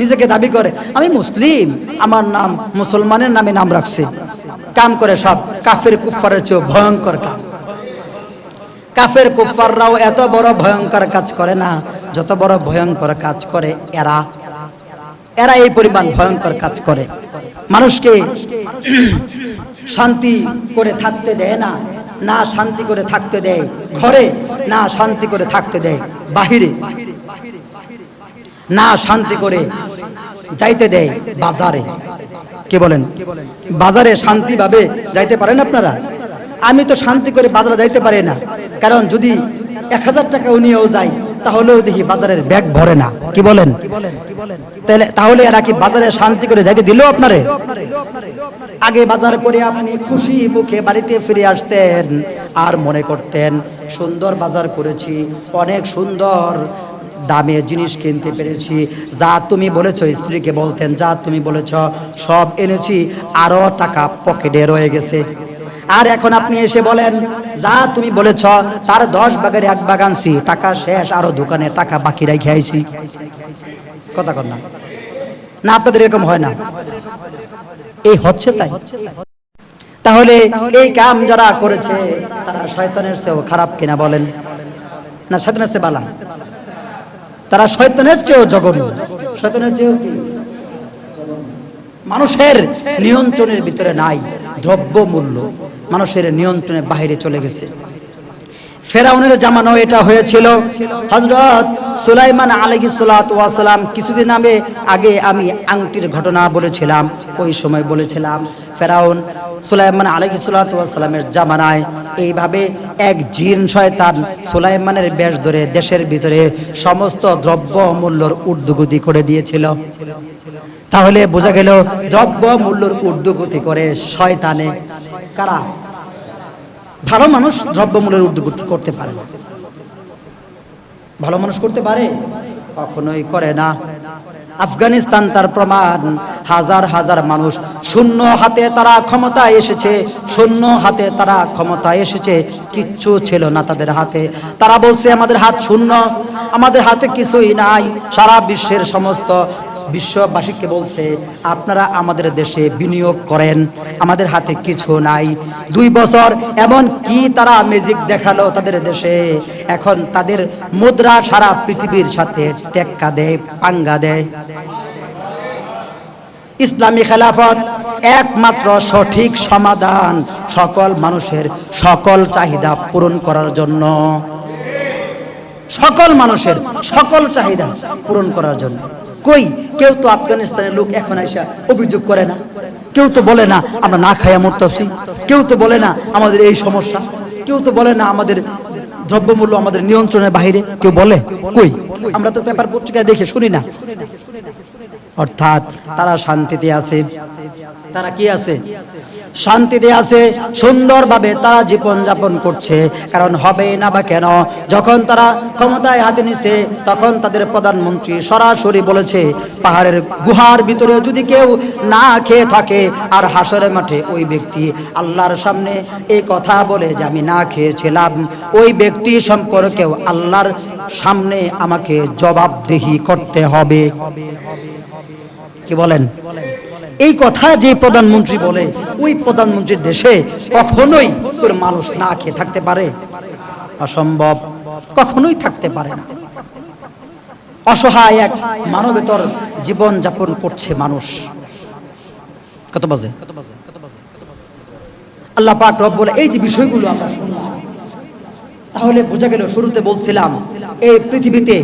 নিজেকে দাবি করে, আমি মুসলিম, আমার নাম মুসলমানের নামে নাম রাখছে। কাম করে সব কাফের কুফারের চেয়েও ভয়ঙ্কর কাম। কাফের কুফাররাও এত বড় ভয়ঙ্কর কাজ করে না, যত বড় ভয়ঙ্কর কাজ করে এরা। এরা এই পরিমাণ ভয়ঙ্কর কাজ করে। মানুষকে শান্তি করে থাকতে দেয় না না শান্তি করে থাকতে দেয়। ঘরে না শান্তি করে থাকতে দেয়। বাহিরে না শান্তি করে যাইতে দেয় বাজারে। কে বলেন? বাজারে শান্তিভাবে যাইতে পারেন আপনারা? আমি তো শান্তি করে বাজারে যাইতে পারি না। কারণ যদি এক হাজার টাকাও নিয়েও যাই তাহলেও দেখি বাজারের ব্যাগ ভরে না। কি বলেন? তাহলে তাহলে এরা কি বাজারে শান্তি করে যাইতে দিল আপনারে? আগে বাজার করে আপনি খুশি মুখে বাড়িতে ফিরে আসতেন, আর মনে করতেন, সুন্দর বাজার করেছি, অনেক সুন্দর দামে জিনিস কিনতে পেরেছি। যা তুমি বলেছ স্ত্রীকে বলতেন, যা তুমি বলেছ সব এনেছি, আরও টাকা পকেটে রয়ে গেছে। আর এখন আপনি এসে বলেন, যা তুমি বলেছ তার দশ বাগের এক বাগ আনছি, টাকা শেষ, আরও দোকানে টাকা বাকি রেখে আইছি। কথা কর না। না, আপনাদের এরকম হয় না। এই হচ্ছে তাই। তাহলে এই কাম যারা করেছে, তারা শয়তানের চেয়েও খারাপ কিনা বলেন। না, শয়তানের চেয়ে বালা। তারা শয়তানের চেয়েও জঘন্য। শয়তানের চেয়েও কি? মানুষের নিয়ন্ত্রণের ভিতরে নাই, দ্রব্য মূল্য। মানুষের নিয়ন্ত্রণের বাইরে চলে গেছে। ফেরাউনের জামানো এটা হয়েছিল। হজরত সুলাইমান আলহি সালাম কিছুদিন আগে আমি আংটির ঘটনা বলেছিলাম, ওই সময় বলেছিলাম, ফেরাউন সুলাইমান আলহি সালামের জামানায় এইভাবে এক জিন শয়তান সুলাইমানের বেশ ধরে দেশের ভিতরে সমস্ত দ্রব্য মূল্যর ঊর্ধ্বগতি করে দিয়েছিল। তাহলে বোঝা গেল দ্রব্য মূল্যর ঊর্ধ্বগতি করে শয়তানে কারা? ভালো মানুষ দ্রব্যমূল্যের ঊর্ধ্বগতি করতে পারে ভালো মানুষ করতে পারে? কখনোই করে না। আফগানিস্তান তার প্রমাণ। হাজার হাজার মানুষ শূন্য হাতে তারা ক্ষমতায় এসেছে, শূন্য হাতে তারা ক্ষমতা এসেছে। কিচ্ছু ছিল না তাদের হাতে। তারা বলছে, আমাদের হাত শূন্য, আমাদের হাতে কিছুই নাই। সারা বিশ্বের সমস্ত বিশ্ববাসীকে বলছে, আপনারা আমাদের দেশে বিনিয়োগ করেন, আমাদের হাতে কিছু নাই। দুই বছর এমন কি তারা ম্যাজিক দেখাল তাদের দেশে? এখন তাদের মুদ্রা সারা পৃথিবীর সাথে টেক্কা দেয়, পাঙ্গা দেয়। ইসলামী খেলাফত একমাত্র সঠিক সমাধান সকল মানুষের সকল চাহিদা পূরণ করার জন্য। সকল মানুষের সকল চাহিদা পূরণ করার জন্য। কই? কেউ তো আফগানিস্তানের লোক এখন এসে অভিযোগ করে না। কেউ তো বলে না, আমরা না খাইয়া মরতেছি। কেউ তো বলে না, আমাদের এই সমস্যা। কেউ তো বলে না, আমাদের দ্রব্যমূল্য আমাদের নিয়ন্ত্রণের বাইরে কেউ বলে, কই? আমরা তো পেপার পত্রিকায় দেখে শুনি না। অর্থাৎ তারা শান্তিতে আছে। তারা কি আছে? শান্তিতে আছে সুন্দরভাবে তারা জীবন যাপন করছে। কারণ হবে না বা কেন যখন তারা ক্ষমতায় হাতে নিছে তখন তাদের প্রধানমন্ত্রী সরাসরি বলেছে পাহাড়ের গুহার ভিতরে যদি কেউ না খেয়ে থাকে আর হাসরের মাঠে ওই ব্যক্তি আল্লাহর সামনে এই কথা বলে যে আমি না খেয়েছিলাম। ওই ব্যক্তি সম্পর্কেও আল্লাহর সামনে আমাকে জবাবদেহি করতে হবে। কি বলেন? এই কথা যে প্রধানমন্ত্রী বলে, ওই প্রধানমন্ত্রীর দেশে কখনোই মানুষ না খেয়ে থাকতে পারে। অসম্ভব। কখনোই থাকতে পারে না। অসহায় এক মানবেতর জীবন যাপন করছে মানুষ। কত বাজে? আল্লাহ পাক রব বলে এই যে বিষয়গুলো আমরা শুনলাম, তাহলে বোঝা গেল শুরুতে বলছিলাম এই পৃথিবীতে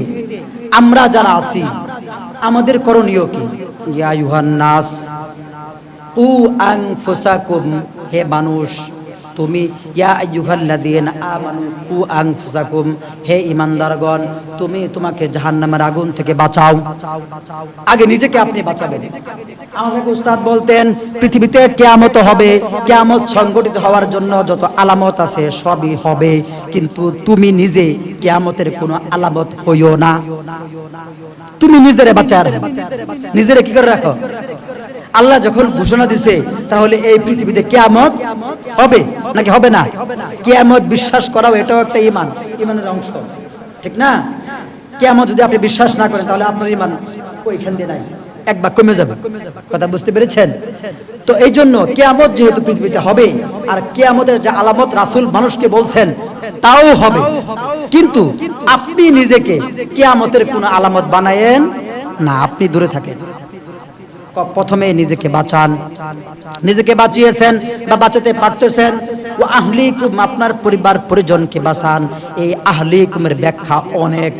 আমরা যারা আছি আমাদের করণীয় কি? ইয়া ইউহান্নাস কু আনফুসাকুম হে মানুষ তুমি, ইয়া আইয়ুহাল্লাযীনা আমানু, কু আনফুসাকুম, হে ঈমানদারগণ, তুমি তোমাকে জাহান্নামের আগুন থেকে বাঁচাও। আগে নিজেকে আপনি বাঁচাবেন। আমাকে উস্তাদ বলতেন, পৃথিবীতে কিয়ামত হবে, কিয়ামত সংগঠিত হওয়ার জন্য যত আলামত আছে সবই হবে, কিন্তু তুমি নিজে কিয়ামতের কোনো আলামত হইও না। তুমি নিজেরে বাঁচার। নিজেরে কি করে রাখো? আল্লাহ যখন ঘোষণা দিছে, তাহলে এই পৃথিবীতে কেয়ামত হবে নাকি হবে না? কেয়ামত বিশ্বাস করাও এটাও একটা ইমান ইমানের অংশ। ঠিক না? কেয়ামত যদি আপনি বিশ্বাস না করেন, তাহলে আপনার ইমান ওইখান দিয়ে নাই। একবার কমে যাবে। কথা বুঝতে পেরেছেন? তো এই জন্য কেয়ামত যেহেতু পৃথিবীতে হবে, আর কেয়ামতের যে আলামত রাসূল মানুষকে বলছেন, তাও হবে। কিন্তু আপনি নিজেকে কেয়ামতের কোনো আলামত বানায়েন না, আপনি দূরে থাকেন। প্রথমে নিজেকে বাঁচান। নিজেকে বাঁচিয়েছেন বা বাঁচাতে পারতেছেন। ও আহলিকুম, আপনার পরিবার পরিজনকে বাঁচান। এই আহলিকুমের ব্যাখ্যা অনেক।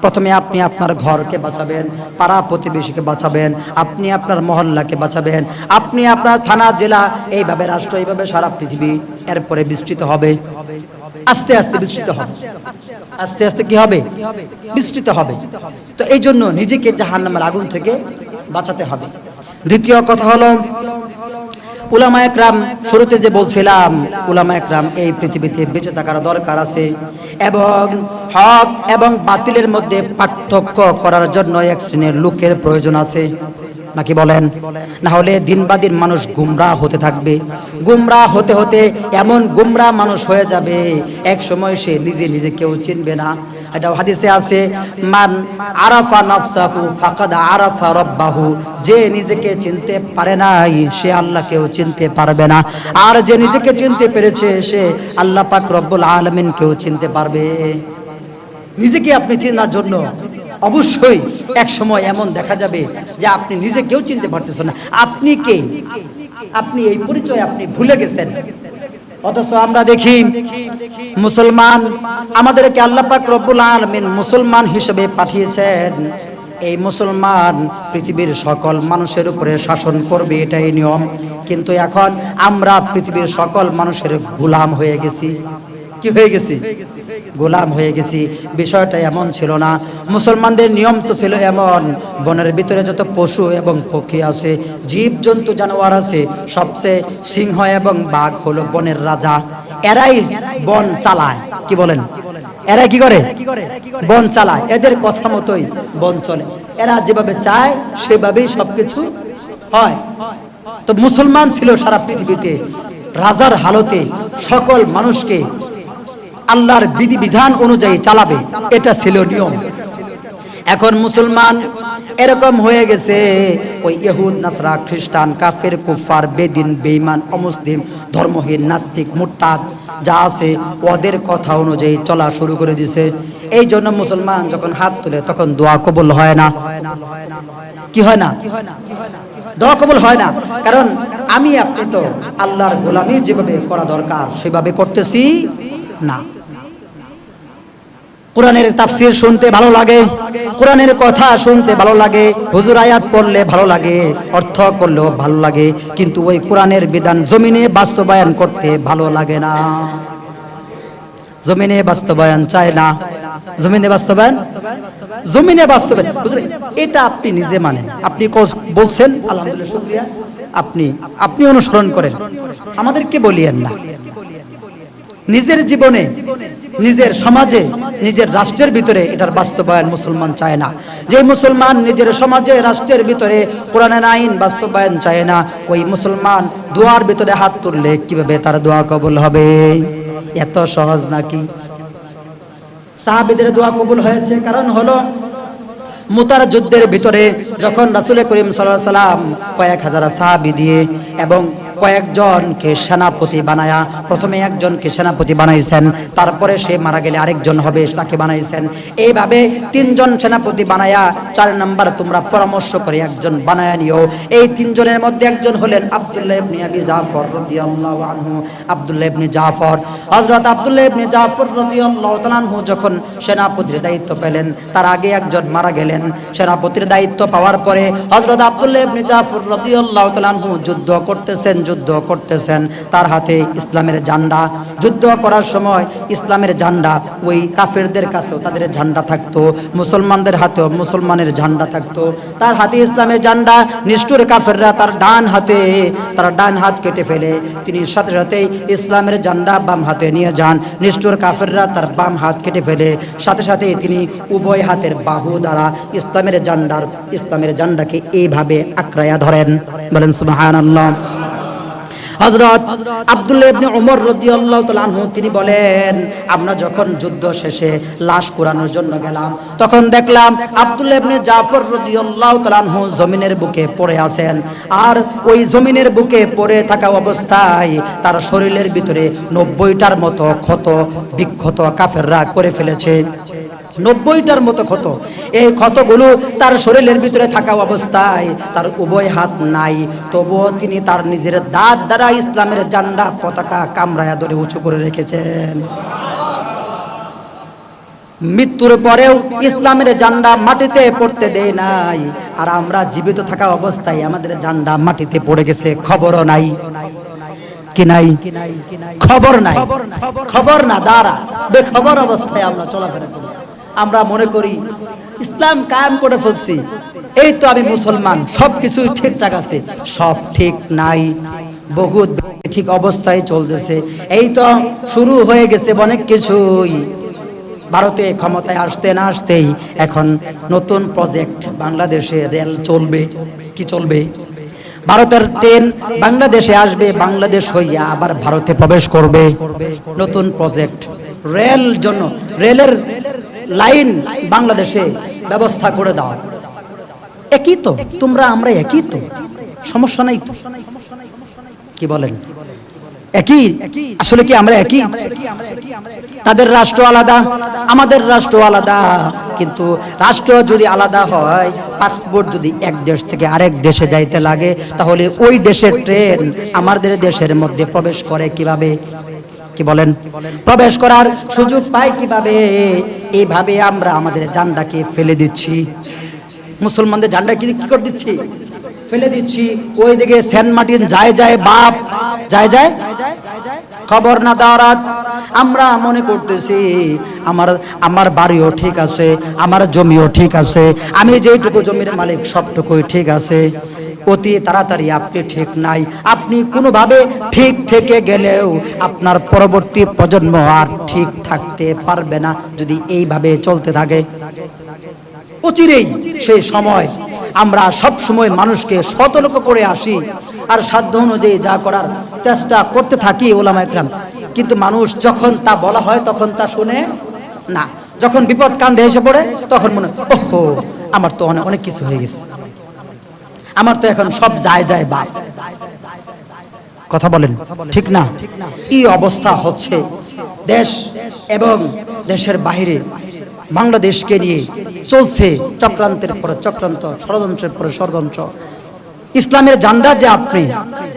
প্রথমে আপনি আপনার ঘরকে বাঁচাবেন, পাড়া প্রতিবেশীকে বাঁচাবেন, আপনি আপনার মহল্লাকে বাঁচাবেন, আপনি আপনার থানা, জেলা, এইভাবে রাষ্ট্র, এইভাবে সারা পৃথিবী এরপরে বিস্তৃত হবে। আস্তে আস্তে বিস্তৃত হবে। আস্তে আস্তে কি হবে? বিস্তৃত হবে। তো এই জন্য নিজেকে জাহান্নামের আগুন থেকে বাঁচাতে হবে। দ্বিতীয় কথা হলো, উলামা একরাম শুরুতে যে বলছিলাম, উলামা একরাম এই পৃথিবীতে বেঁচে থাকার দরকার আছে এবং হক এবং বাতিলের মধ্যে পার্থক্য করার জন্য এক শ্রেণির লোকের প্রয়োজন আছে। নাকি বলেন? না হলে দিন বা দিন মানুষ গুমরা হতে থাকবে। গুমরা হতে হতে এমন গুমরা মানুষ হয়ে যাবে, এক সময় সে নিজে নিজে কেউ চিনবে না। এটা হাদিসে আছে, মান আরাফা নফসাহু ফাকাদ আরাফা রব্বাহু যে নিজেকে চিনতে পারে নাই, সে আল্লাহকেও চিনতে পারবে না। আর যে নিজেকে চিনতে পেরেছে, সে আল্লাহ পাক রব্বুল আলামিনকেও চিনতে পারবে। নিজেকে আপনি চেনার জন্য অবশ্যই এক সময় এমন দেখা যাবে যে আপনি নিজে কেউ চিনতে পারতেছেন না। আপনি কে? আপনি এই পরিচয় আপনি ভুলে গেছেন। অথচ আমরা দেখি মুসলমান আমাদেরকে আল্লাহ পাক রব্বুল আলামিন মুসলমান হিসেবে পাঠিয়েছেন। এই মুসলমান পৃথিবীর সকল মানুষের উপরে শাসন করবে এটাই নিয়ম। কিন্তু এখন আমরা পৃথিবীর সকল মানুষের গোলাম হয়ে গেছি। কি হয়ে গেছি? গোলাম হয়ে গেছি। বিষয়টা এমন ছিল না। মুসলমানদের নিয়ম তো ছিল এমন, বনের ভিতরে যত পশু এবং পক্ষী আছে জীব জন্তু জানোয়ার আছে, সবচেয়ে সিংহ এবং বাঘ হলো বনের রাজা। এরাই বন চালায়। কি বলেন? এরা কি করে? বন চালায়। এদের কথা মতোই বন চলে। এরা যেভাবে চায়, সেভাবেই সবকিছু হয়। তো মুসলমান ছিল সারা পৃথিবীতে। রাজার হালতে সকল মানুষকে আল্লাহর বিধিবিধান অনুযায়ী চালাবে। এটা ছিল নিয়ম। এখন মুসলমান এরকম হয়ে গেছে, ওই ইহুদ, নাসরা, খ্রিস্টান, কাফের, কুফার, বেদিন, বেঈমান, অমুসলিম, ধর্মহীন, নাস্তিক, মুরতাদ, যা আছে, ওদের কথা অনুযায়ী চলা শুরু করে দিছে। এই জন্য মুসলমান যখন হাত তুলে, তখন দোয়া কবুল হয় না। কি হয় না? দোয়া কবুল হয় না। কারণ আমি আপনি তো আল্লাহর গোলামি যেভাবে করা দরকার, সেভাবে করতেছি না। কোরআনের তাফসির শুনতে ভালো লাগে, কোরআনের কথা শুনতে ভালো লাগে, হুজুর আয়াত পড়লে ভালো লাগে, অর্থ করলেও ভালো লাগে, কিন্তু ওই কোরআনের বিধান জমিনে বাস্তবায়ন করতে ভালো লাগে না। জমিনে বাস্তবায়ন চায় না। জমিনে বাস্তবায়ন? জমিনে বাস্তবায়ন। এটা আপনি নিজে মানেন। আপনি বলছেন আপনি আপনি অনুসরণ করেন। আমাদেরকে বলিয়েন না। নিজের জীবনে, নিজের সমাজে, নিজের রাষ্ট্রের ভিতরে এটার বাস্তবায়ন মুসলমান চায় না। যে মুসলমান নিজের সমাজে, রাষ্ট্রের ভিতরে কোরআনের আইন বাস্তবায়ন চায় না, ওই মুসলমান দোয়ার ভিতরে হাত তুললে কীভাবে তার দোয়া কবুল হবে? এত সহজ নাকি? সাহাবিদের দোয়া কবুল হয়েছে, কারণ হলো মুতার যুদ্ধের ভিতরে যখন রাসুল করিম সাল্লাহ সাল্লাম কয়েক হাজার সাহাবি দিয়ে এবং কয়েকজনকে সেনাপতি বানায়া, প্রথমে একজনকে সেনাপতি বানাইছেন, তারপরে সে মারা গেলে আরেকজন হবে, তাকে বানাইছেন। এইভাবে তিনজন সেনাপতি বানায়া, চার নাম্বার তোমরা পরামর্শ করে একজন নিও। এই তিনজনের মধ্যে একজন হলেন আব্দুল্লাহ ইবনে আবি জাফর রাদিয়াল্লাহু আনহু। আব্দুল্লাহ ইবনে জাফর, হযরত আব্দুল্লাহ ইবনে জাফর রাদিয়াল্লাহু তাআলা আনহু যখন সেনাপতির দায়িত্ব পেলেন, তার আগে একজন মারা গেলেন। সেনাপতির দায়িত্ব পাওয়ার পরে হযরত আব্দুল্লাহ ইবনে জাফর রাদিয়াল্লাহু তাআলা আনহু যুদ্ধ করতেছেন যুদ্ধ করতেছেন, তার হাতে ইসলামের ঝান্ডা। যুদ্ধ করার সময় ইসলামের ঝান্ডা, ওই কাফেরদের কাছেও তাদের ঝান্ডা থাকতো, মুসলমানদের হাতেও মুসলমানের ঝান্ডা থাকতো। তার হাতে ইসলামের ঝান্ডা, নিষ্ঠুর কাফেররা তার ডান হাতে, তার ডান হাত কেটে ফেলে। তিনি সাথে সাথে ইসলামের ঝান্ডা বাম হাতে নিয়ে যান, নিষ্ঠুর কাফেররা তার বাম হাত কেটে ফেলে। সাথে সাথে তিনি উভয় হাতের বাহু দ্বারা ইসলামের ঝান্ডার, ইসলামের ঝান্ডাকে এইভাবে আক্রায়া ধরেন। বলেন, সুবহানাল্লাহ। হযরত আব্দুল্লাহ ইবনে ওমর রাদিয়াল্লাহু তাআলা আনহু, তিনি বলেন, আমরা যখন যুদ্ধ শেষে লাশ কুড়ানোর জন্য গেলাম, তখন দেখলাম আব্দুল্লাহ ইবনে জাফর রাদিয়াল্লাহু তাআলা আনহু জমিনের বুকে পড়ে আছেন। আর ওই জমিনের বুকে পড়ে থাকা অবস্থায় তার শরীরের ভিতরে নব্বইটার মতো ক্ষত, বিক্ষত কাফেররা করে ফেলেছে। নব্বইটার মতো ক্ষত। এই ক্ষতগুলো তার শরীরের ভিতরে থাকা অবস্থায় তার উভয় হাত নাই। তবুও তিনি তার নিজের দাঁত দ্বারা ইসলামের জান্ডা পতাকা কামড়ায়া ধরে উঁচু করে রেখেছেন। মৃত্যুর পরেও ইসলামের জান্ডা মাটিতে পড়তে দেয় নাই। আর আমরা জীবিত থাকা অবস্থায় আমাদের জান্ডা মাটিতে পড়ে গেছে, খবরও নাই। কি নাই? খবর নাই। খবর না, দাঁড়া। বেখবর অবস্থায় আমরা চলাফেরা আমরা মনে করি, ইসলাম কায়েম করে ফেলছি। এই তো আমি মুসলমান সব কিছুই ঠিকঠাক আছে। সব ঠিক নাই, বহুত ঠিক অবস্থায় চলতেছে। এই তো শুরু হয়ে গেছে অনেক কিছুই। ভারতে ক্ষমতায় আসতে না আসতেই এখন নতুন প্রজেক্ট বাংলাদেশে রেল চলবে, কি চলবে? ভারতের ট্রেন বাংলাদেশে আসবে, বাংলাদেশ হইয়া আবার ভারতে প্রবেশ করবে। নতুন প্রজেক্ট, রেল জন্য, রেলের লাইন বাংলাদেশে ব্যবস্থা করে দাও। একই তো? তোমরা, আমরা একই তো? সমস্যা নাই তো? কি বলেন? একই? আসলে কি আমরা একই? তাদের রাষ্ট্র আলাদা, আমাদের রাষ্ট্র আলাদা। কিন্তু রাষ্ট্র যদি আলাদা হয় পাসপোর্ট যদি এক দেশ থেকে আরেক দেশে যাইতে লাগে, তাহলে ওই দেশের ট্রেন আমাদের দেশের মধ্যে প্রবেশ করে কীভাবে? কি বলেন? প্রবেশ করার সুযোগ পাই কীভাবে? এইভাবে আমরা আমাদের জান্ডাকে ফেলে দিচ্ছি। মুসলমানদের জান্ডা কি কি করে দিচ্ছি? ফেলে দিচ্ছি। ওই দিকে সেন্ট মার্টিন, যায় যায়, বাপ। যায় যায়, খবর না দাঁড়াত আমরা মনে করতেছি, আমার আমার বাড়িও ঠিক আছে, আমার জমিও ঠিক আছে, আমি যেইটুকু জমির মালিক, সবটুকুই ঠিক আছে। অতি তাড়াতাড়ি, আপনি ঠিক নাই। আপনি কোনোভাবে ঠিক থেকে গেলেও আপনার পরবর্তী প্রজন্ম আর ঠিক থাকতে পারবে না, যদি এইভাবে চলতে থাকে। অচিরেই সেই সময় আমরা সব সময় মানুষকে সতর্ক করে আসি আর সাধ্য অনুযায়ী যা করার চেষ্টা করতে থাকি ওলামা একরাম কিন্তু মানুষ যখন তা বলা হয়, তখন তা শুনে না। যখন বিপদ কান্দে এসে পড়ে, তখন মনে ওহো, আমার তো অনেক অনেক কিছু হয়ে গেছে। আমার তো এখন সব যায় যায় বাপ। কথা বলেন, ঠিক না? এই অবস্থা হচ্ছে দেশ এবং দেশের বাইরে বাংলাদেশকে নিয়ে চলছে চক্রান্তের পরে চক্রান্ত, ষড়যন্ত্রের পরে ষড়যন্ত্র। ইসলামের জান্ডা যে আপনি,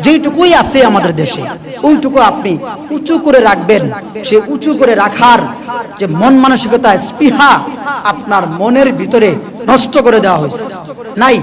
যেইটুকুই আছে আমাদের দেশে, ওইটুকু আপনি উঁচু করে রাখবেন। সে উঁচু করে রাখার যে মন মানসিকতা, স্পৃহা আপনার মনের ভিতরে নষ্ট করে দেওয়া হয়েছে। নাই?